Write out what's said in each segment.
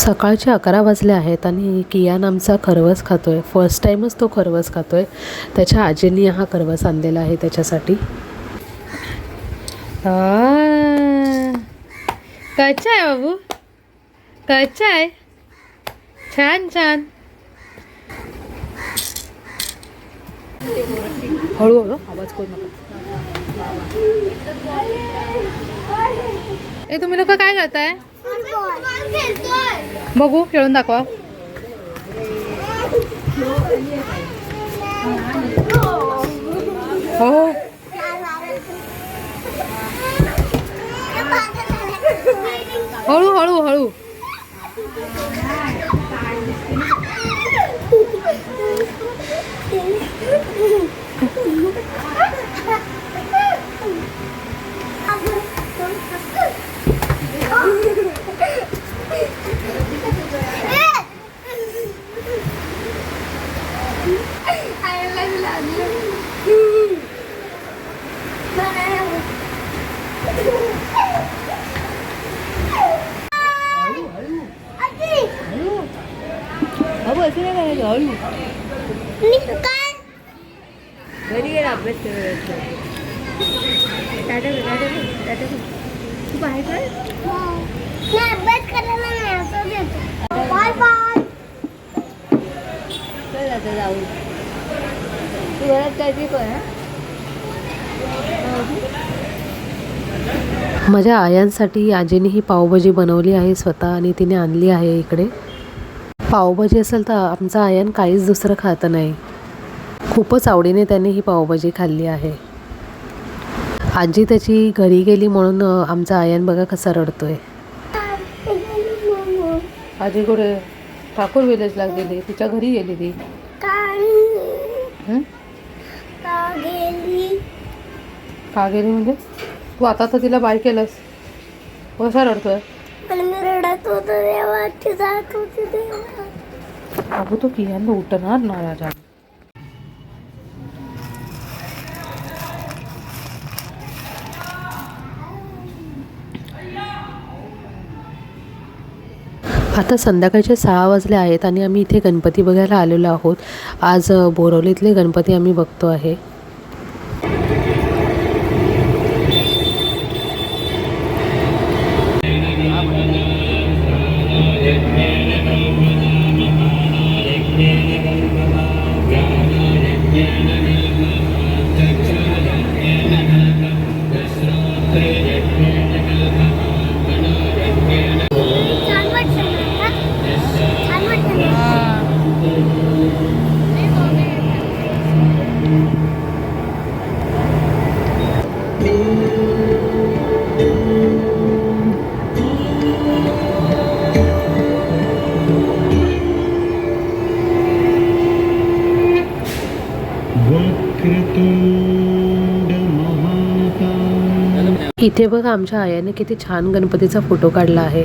सकाळचे अकरा वाजले आहेत आणि कियान आमचा खरवस खातो आहे फर्स्ट टाईमच तो खरवस खातो आहे त्याच्या आजींनी हा खरवस आणलेला आहे त्याच्यासाठी. कच्चा आहे बाबू? कच्चा आहे? छान छान. हळूहळू आवाज करू नका. ए तुम्ही लोक काय करताय? बघू खेळून दाखवा. हो, हो हळू हळू हळू बाबू असं नाही करायचं हळू घरी गेला अभ्यास करायचा टाटा टाटा टाटा तू बाहेर कर अभ्यास करायला नाही असं देतो बाय बाय. चल आता जाऊ तू घरात काळजी कर माझ्या आयांसाठी आजीने ही पावभाजी बनवली आहे स्वतः आणि तिने आणली आहे इकडे. पावभाजी असेल तर आमचा आयन काहीच दुसरं खात नाही. खूपच आवडीने त्याने ही पावभाजी खाल्ली आहे. आजी त्याची घरी गेली म्हणून आमचा आयन बघा कसा रडतोय. आजी कुठे? ठाकूर विलेजला गेली. तिच्या घरी गेली ती. का गेली म्हणजे? तू आता तर तिला बाय केलंस. कसा रडतोय? पण तो कियानं उठणार ना राजा। आता संध्याकाळचे सहा वाजले आहेत आणि आम्ही इथे गणपती बघायला आलेलो आहोत. आज बोरवलीतले गणपती आम्ही बघतो आहे. इथे बघा आमच्या आयाने किती छान गणपतीचा फोटो काढला आहे.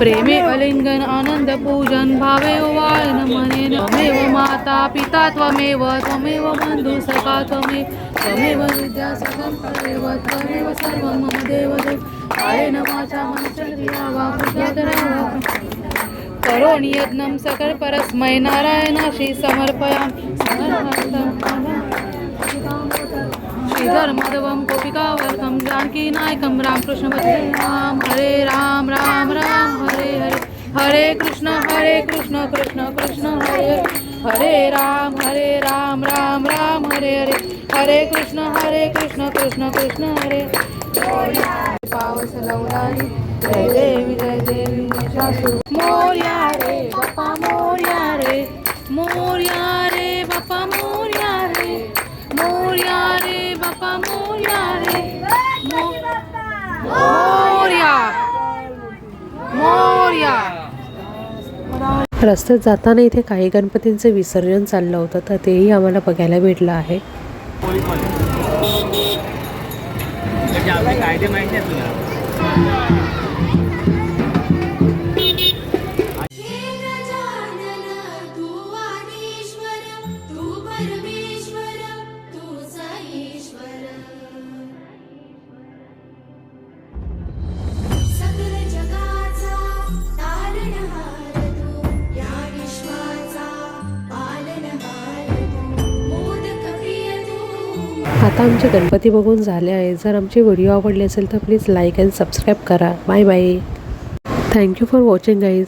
प्रेमे अलिंगन आनंद पूजन भावे वायन मनेन त्वमेव माता पिता त्वमेव त्वमेव बंधू सखा त्वमेव त्वमेव विद्या सगं तदेव त्वमेव सर्वं मम देवदेव। कायेन वाचा मनश्चर्या वा कृत्यातरा करोणि यज्ञं सकल परस्मै नारायणाशी समर्पयामि। श्रीधर माधवम गोपिकावर्गम जानकी नायकम रामकृष्ण भजे राम हरे राम राम राम हरे हरे। हरे कृष्ण हरे कृष्ण कृष्ण कृष्ण हरे हरे। राम हरे राम राम राम हरे हरे। हरे कृष्ण हरे कृष्ण कृष्ण कृष्ण हरे। पावस लवलाली जय देवी जय देवी मोर्या रे बाप्पा मोर्या रे। मोर्या रस्त्यात जाताना इथे काही गणपतींचं विसर्जन चाललं होतं तर तेही आम्हाला बघायला भेटलं आहे. कायदे माहिती आहे तुला? आता आमचे गणपती बघून झाले आहे. जर आमचे व्हिडिओ आवडले असेल तर प्लीज लाईक अँड सबस्क्राईब करा. Bye bye thank you for watching guys